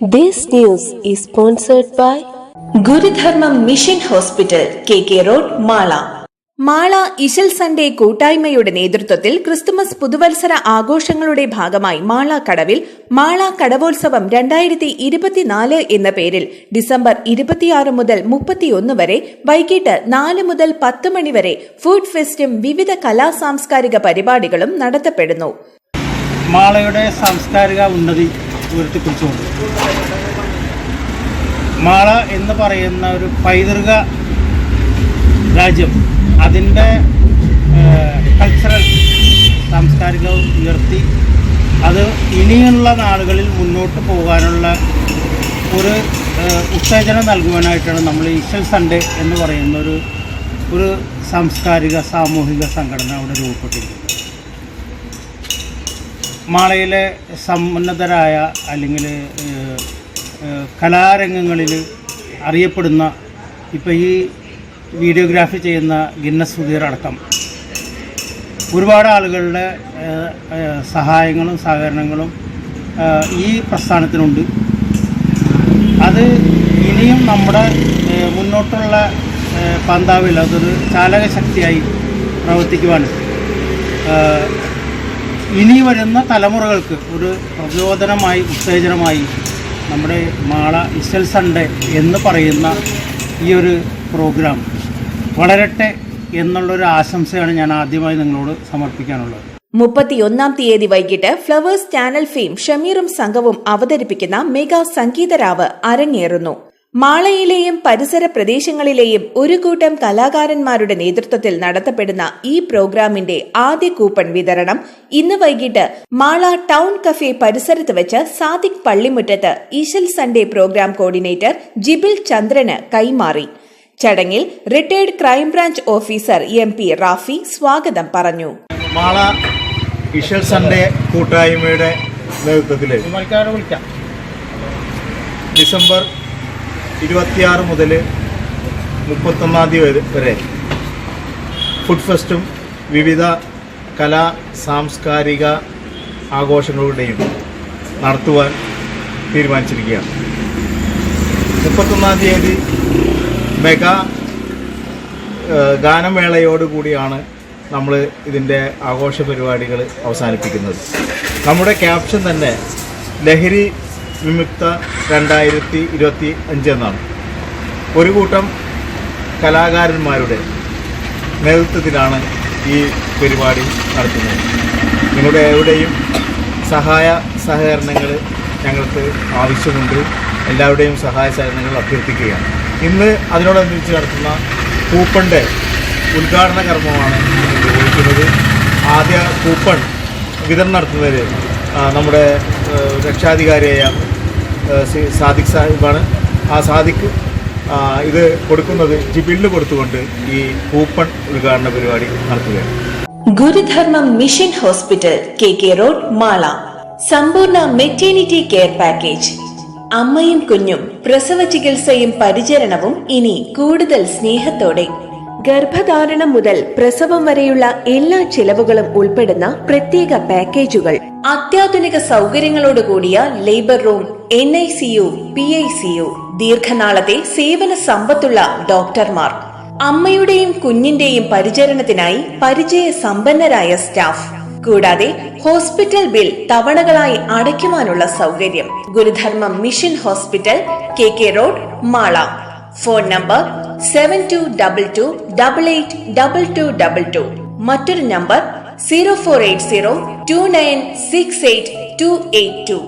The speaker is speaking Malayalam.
This news is sponsored by Gurudharmam mission hospital K K road Mala. Mala Ishal Sunday കൂട്ടായ്മയുടെ നേതൃത്വത്തിൽ ക്രിസ്തുമസ് പുതുവത്സര ആഘോഷങ്ങളുടെ ഭാഗമായി മാള കടവിൽ മാള കടവോത്സവം രണ്ടായിരത്തി ഇരുപത്തിനാല് എന്ന പേരിൽ ഡിസംബർ ഇരുപത്തിയാറ് മുതൽ മുപ്പത്തിയൊന്ന് വരെ വൈകിട്ട് നാല് മുതൽ പത്ത് മണി വരെ ഫുഡ് ഫെസ്റ്റും വിവിധ കലാ സാംസ്കാരിക പരിപാടികളും നടത്തപ്പെടുന്നു. മാളയുടെ സാംസ്കാരിക ഉന്നതി ഉയർത്തിപ്പിടിച്ചുകൊണ്ട് മാള എന്ന് പറയുന്ന ഒരു പൈതൃക രാജ്യം. അതിന്റെ കൾച്ചറൽ സാംസ്കാരികവും ഉയർത്തി. അത് ഇനിയുള്ള നാളുകളിൽ മുന്നോട്ട് പോകാനുള്ള ഒരു ഉത്തേജനം നൽകുവാനായിട്ടാണ് നമ്മൾ ഈശ്വൽ സൺഡേ എന്ന് പറയുന്ന ഒരു ഒരു സാംസ്കാരിക സാമൂഹിക സംഘടന അവിടെ രൂപപ്പെട്ടിരിക്കുന്നത്. മാളയിലെ സമുന്നതരായ അല്ലെങ്കിൽ കലാരംഗങ്ങളിൽ അറിയപ്പെടുന്ന ഇപ്പോൾ ഈ വീഡിയോഗ്രാഫി ചെയ്യുന്ന ഗിന്നസ് സുധീർ അടക്കം. ഒരുപാട് ആളുകളുടെ സഹായങ്ങളും സഹകരണങ്ങളും ഈ പ്രസ്ഥാനത്തിനുണ്ട്. അത് ഇനിയും നമ്മുടെ മുന്നോട്ടുള്ള പന്താവിൽ അതൊരു ചാലകശക്തിയായി പ്രവർത്തിക്കുവാനും ഇനി വരുന്ന തലമുറകൾക്ക് ഒരു പ്രചോദനമായി ഉത്തേജനമായി നമ്മുടെ മാള ഇസൽ സൺഡേ എന്ന് പറയുന്ന ഈ ഒരു പ്രോഗ്രാം വളരട്ടെ എന്നുള്ളൊരു ആശംസയാണ് ഞാൻ ആദ്യമായി നിങ്ങളോട് സമർപ്പിക്കാനുള്ളത്. മുപ്പത്തിയൊന്നാം തീയതി വൈകിട്ട് ഫ്ലവേഴ്സ് ചാനൽ ഫെയിം ഷമീറും സംഘവും അവതരിപ്പിക്കുന്ന മെഗാ സംഗീതരാവ് അരങ്ങേറുന്നു. മാളയിലെയും പരിസര പ്രദേശങ്ങളിലെയും ഒരു കൂട്ടം കലാകാരന്മാരുടെ നേതൃത്വത്തിൽ നടത്തപ്പെടുന്ന ഈ പ്രോഗ്രാമിന്റെ ആദ്യ കൂപ്പൺ വിതരണം ഇന്ന് വൈകിട്ട് മാള ടൗൺ കഫേ പരിസരത്ത് വെച്ച് സാദിഖ് പള്ളിമുറ്റത്ത് Ishal Sunday programme coordinator Jibil ചന്ദ്രന് കൈമാറി. ചടങ്ങിൽ retired crime branch officer M P Rafi സ്വാഗതം പറഞ്ഞു. മാള ഇഷൽ സൺഡേ കൂട്ടായ്മയുടെ നേതൃത്വത്തിൽ വിളിക്കാം. ഡിസംബർ ഇരുപത്തിയാറ് മുതൽ മുപ്പത്തൊന്നാം തീയതി വരെ- ഫുഡ് ഫെസ്റ്റും വിവിധ കലാ സാംസ്കാരിക ആഘോഷങ്ങളുടെയും നടത്തുവാൻ തീരുമാനിച്ചിരിക്കുകയാണ്. മുപ്പത്തൊന്നാം തീയതി മെഗാ ഗാനമേളയോടുകൂടിയാണ് നമ്മൾ ഇതിന്റെ ആഘോഷ പരിപാടികൾ അവസാനിപ്പിക്കുന്നത്. നമ്മുടെ ക്യാപ്ഷൻ തന്നെ ലഹരി വിമുക്ത രണ്ടായിരത്തി ഇരുപത്തി അഞ്ച് എന്നാണ്. ഒരു കൂട്ടം കലാകാരന്മാരുടെ നേതൃത്വത്തിലാണ് ഈ പരിപാടി നടത്തുന്നത്. നിങ്ങളുടെ എവിടെയും സഹായ സഹകരണങ്ങൾ ഞങ്ങൾക്ക് ആവശ്യമുണ്ട്. എല്ലാവരുടെയും സഹായ സഹകരണങ്ങൾ അഭ്യർത്ഥിക്കുകയാണ്. ഇന്ന് അതിനോടനുബന്ധിച്ച് നടത്തുന്ന കൂപ്പണിന്റെ ഉദ്ഘാടന കർമ്മമാണ് ഉപയോഗിക്കുന്നത് ആദ്യ കൂപ്പൺ വിതരണം നടത്തുന്നവർ നമ്മുടെ രക്ഷാധികാരിയായ സാദിഖ് സാഹിബാണ്. ആ സാദിഖ് ഇത് കൊടുക്കുന്നത് ജിബിലിന് കൊടുത്തുകൊണ്ട് ഈ കൂപ്പൺ ഉദ്ഘാടന പരിപാടി നടത്തുകയാണ്. Gurudharma mission hospital K K road Mala. സമ്പൂർണ മെറ്റേണിറ്റി കെയർ പാക്കേജ്. അമ്മയും കുഞ്ഞും പ്രസവ ചികിത്സയും പരിചരണവും ഇനി കൂടുതൽ സ്നേഹത്തോടെ ഗർഭധാരണം മുതൽ പ്രസവം വരെയുള്ള എല്ലാ ചിലവുകളും ഉൾപ്പെടുന്ന പ്രത്യേക പാക്കേജുകൾ. അത്യാധുനിക സൗകര്യങ്ങളോട് കൂടിയ labour room N I C U P I C U ദീർഘനാളത്തെ സേവന സമ്പത്തുള്ള ഡോക്ടർമാർ. അമ്മയുടെയും കുഞ്ഞിന്റെയും പരിചരണത്തിനായി പരിചയ സമ്പന്നരായ സ്റ്റാഫ്. കൂടാതെ ഹോസ്പിറ്റൽ ബിൽ തവണകളായി അടയ്ക്കുവാനുള്ള സൗകര്യം. Gurudharmam mission hospital K K road Mala. Phone number seven two double two double eight double two double two മറ്റൊരു number zero four eight zero two nine six eight two eight two